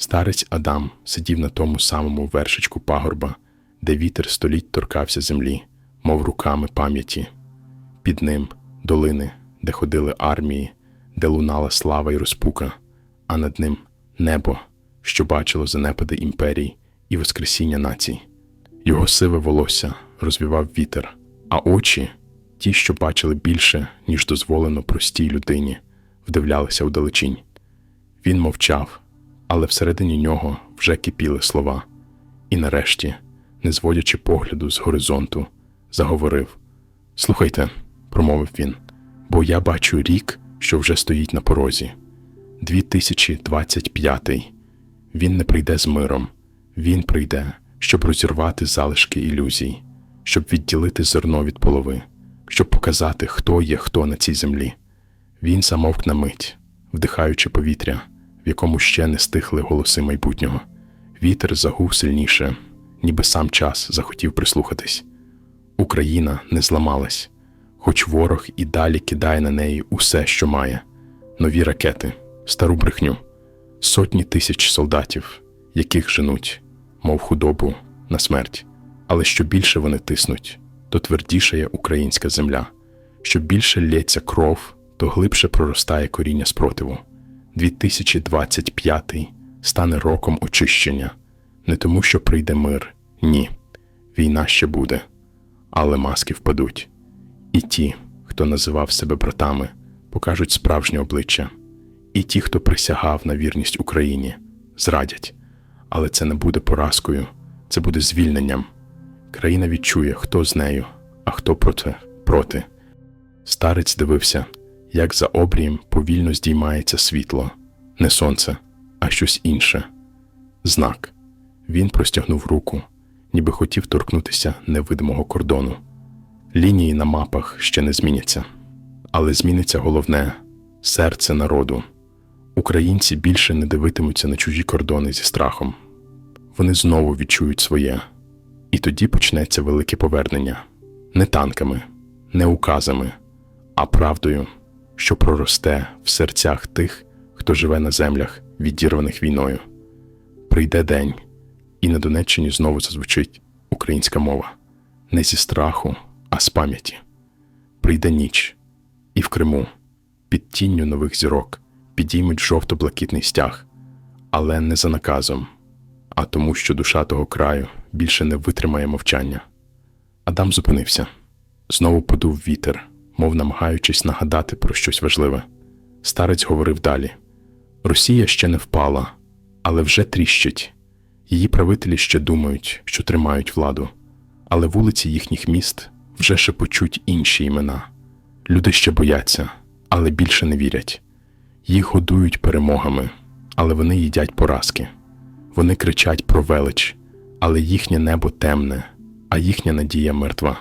Старець Адам сидів на тому самому вершечку пагорба, де вітер століть торкався землі, мов руками пам'яті. Під ним долини, де ходили армії, де лунала слава й розпука, а над ним небо, що бачило занепади імперій і воскресіння націй. Його сиве волосся розвівав вітер, а очі, ті, що бачили більше, ніж дозволено простій людині, вдивлялися вдалечінь. Він мовчав, але всередині нього вже кипіли слова. І нарешті, не зводячи погляду з горизонту, заговорив: Слухайте, промовив він, бо я бачу рік, що вже стоїть на порозі. 2025. Він не прийде з миром, він прийде, щоб розірвати залишки ілюзій, щоб відділити зерно від полови, щоб показати, хто є хто на цій землі. Він замовк на мить, вдихаючи повітря, в якому ще не стихли голоси майбутнього. Вітер загув сильніше, ніби сам час захотів прислухатись. Україна не зламалась, хоч ворог і далі кидає на неї усе, що має: нові ракети, стару брехню, сотні тисяч солдатів, яких женуть, мов худобу, на смерть. Але що більше вони тиснуть, то твердішає українська земля. Що більше лється кров, то глибше проростає коріння спротиву. 2025 стане роком очищення, не тому, що прийде мир, ні. Війна ще буде, але маски впадуть. І ті, хто називав себе братами, покажуть справжнє обличчя. І ті, хто присягав на вірність Україні, зрадять. Але це не буде поразкою, це буде звільненням. Країна відчує, хто з нею, а хто проти. проти. Старець дивився, як за обрієм повільно здіймається світло, не сонце, а щось інше. Знак. Він простягнув руку, ніби хотів торкнутися невидимого кордону. Лінії на мапах ще не зміняться, але зміниться головне серце народу. Українці більше не дивитимуться на чужі кордони зі страхом. Вони знову відчують своє, і тоді почнеться велике повернення не танками, не указами, а правдою, що проросте в серцях тих, хто живе на землях, відірваних війною. Прийде день, і на Донеччині знову зазвучить українська мова не зі страху, а з пам'яті. Прийде ніч, і в Криму, під тінню нових зірок, підіймуть жовто-блакитний стяг, але не за наказом, а тому, що душа того краю більше не витримає мовчання. Адам зупинився, знову подув вітер, мов намагаючись нагадати про щось важливе. Старець говорив далі: Росія ще не впала, але вже тріщить. Її правителі ще думають, що тримають владу, але вулиці їхніх міст вже шепочуть інші імена. Люди ще бояться, але більше не вірять. Їх годують перемогами, але вони їдять поразки. Вони кричать про велич, але їхнє небо темне, а їхня надія мертва.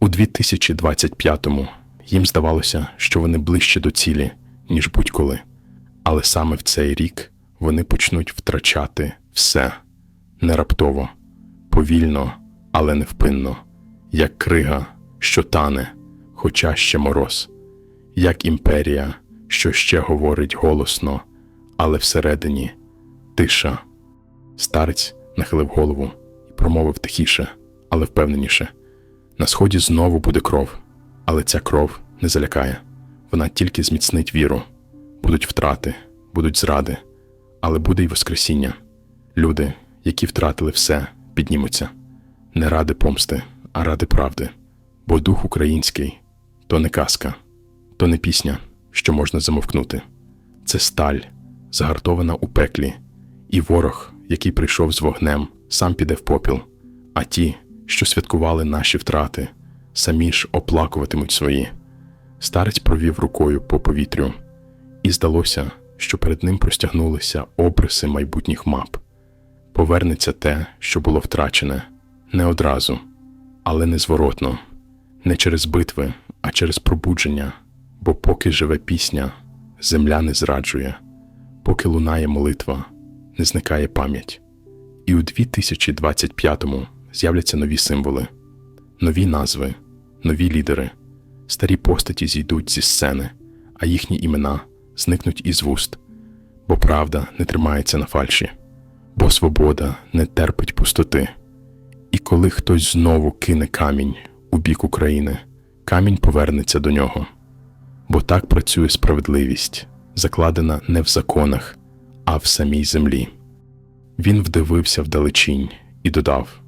У 2025-му їм здавалося, що вони ближче до цілі, ніж будь-коли. Але саме в цей рік вони почнуть втрачати все не раптово, повільно, але невпинно, як крига, що тане, хоча ще мороз, як імперія, що ще говорить голосно, але всередині тиша. Старець нахилив голову і промовив тихіше, але впевненіше. На сході знову буде кров, але ця кров не залякає. Вона тільки зміцнить віру. Будуть втрати, будуть зради, але буде й Воскресіння. Люди, які втратили все, піднімуться не ради помсти, а ради правди. Бо дух український то не казка, то не пісня, що можна замовкнути. Це сталь, загартована у пеклі, і ворог, який прийшов з вогнем, сам піде в попіл, а ті, що святкували наші втрати, самі ж оплакуватимуть свої. Старець провів рукою по повітрю, і здалося, що перед ним простягнулися обриси майбутніх мап. Повернеться те, що було втрачене, не одразу, але незворотно, не через битви, а через пробудження, бо поки живе пісня, земля не зраджує, поки лунає молитва, не зникає пам'ять. І у 2025-му з'являться нові символи, нові назви, нові лідери, старі постаті зійдуть зі сцени, а їхні імена зникнуть із вуст, бо правда не тримається на фальші. бо свобода не терпить пустоти. І коли хтось знову кине камінь у бік України, камінь повернеться до нього. Бо так працює справедливість, закладена не в законах, а в самій землі. Він вдивився вдалечінь і додав: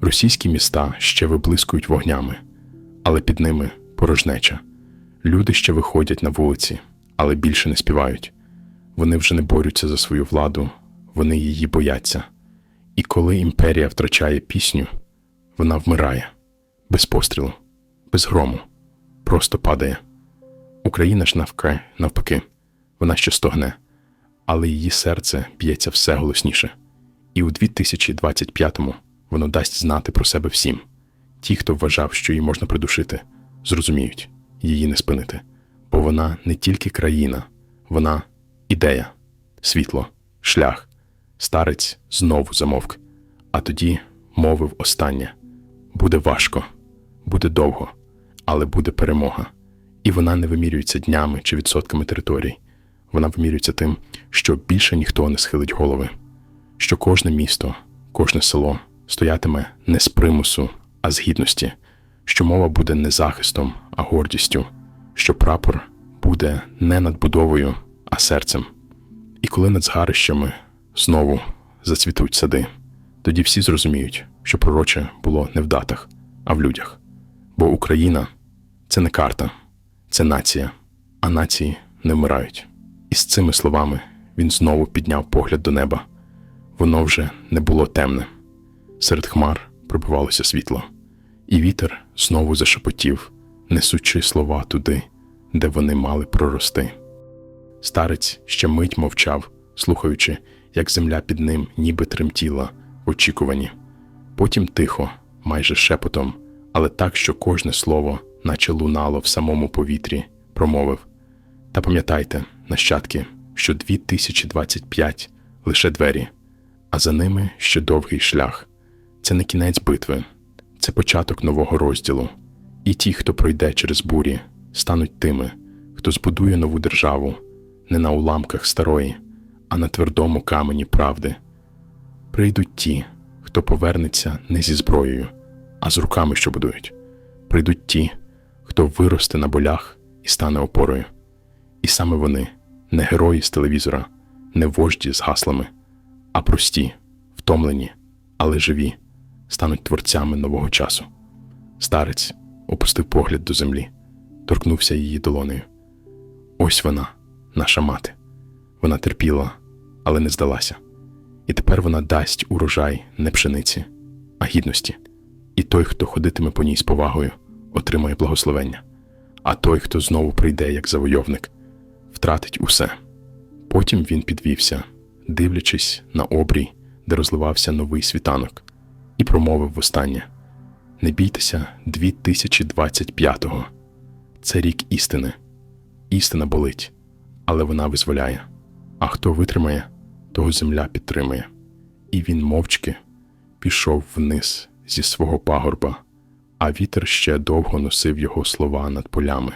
російські міста ще виблискують вогнями, але під ними порожнеча. Люди ще виходять на вулиці, але більше не співають. Вони вже не борються за свою владу, вони її бояться. І коли імперія втрачає пісню, вона вмирає без пострілу, без грому, просто падає. Україна ж навка- навпаки, вона ще стогне, але її серце б'ється все голосніше. І у 2025-му воно дасть знати про себе всім. Ті, хто вважав, що її можна придушити, зрозуміють, її не спинити. Бо вона не тільки країна, вона ідея, світло, шлях. Старець знову замовк, а тоді мовив останнє: буде важко, буде довго, але буде перемога. І вона не вимірюється днями чи відсотками територій. Вона вимірюється тим, що більше ніхто не схилить голови, що кожне місто, кожне село стоятиме не з примусу, а з гідності, що мова буде не захистом, а гордістю, що прапор буде не надбудовою, а серцем. І коли над згарищами знову зацвітуть сади, тоді всі зрозуміють, що пророче було не в датах, а в людях. Бо Україна це не карта, це нація, а нації не вмирають. І з цими словами він знову підняв погляд до неба. Воно вже не було темне. Серед хмар пробивалося світло, і вітер знову зашепотів, несучи слова туди, де вони мали прорости. Старець ще мить мовчав, слухаючи, як земля під ним ніби тремтіла в очікуванні. Потім тихо, майже шепотом, але так, що кожне слово, наче лунало в самому повітрі, промовив: Та пам'ятайте, нащадки, що 2025 лише двері, а за ними ще довгий шлях. Це не кінець битви, це початок нового розділу. І ті, хто пройде через бурі, стануть тими, хто збудує нову державу не на уламках старої, а на твердому камені правди. Прийдуть ті, хто повернеться не зі зброєю, а з руками, що будують. Прийдуть ті, хто виросте на болях і стане опорою. І саме вони не герої з телевізора, не вожді з гаслами, а прості, втомлені, але живі, стануть творцями нового часу. Старець опустив погляд до землі, торкнувся її долонею. Ось вона, наша мати. Вона терпіла, але не здалася. І тепер вона дасть урожай не пшениці, а гідності. І той, хто ходитиме по ній з повагою, отримає благословення, а той, хто знову прийде як завойовник, втратить усе. Потім він підвівся, дивлячись на обрій, де розливався новий світанок, і промовив востаннє: Не бійтеся 2025-го. Це рік істини. Істина болить, але вона визволяє. А хто витримає, того земля підтримує. І він мовчки пішов вниз зі свого пагорба, а вітер ще довго носив його слова над полями.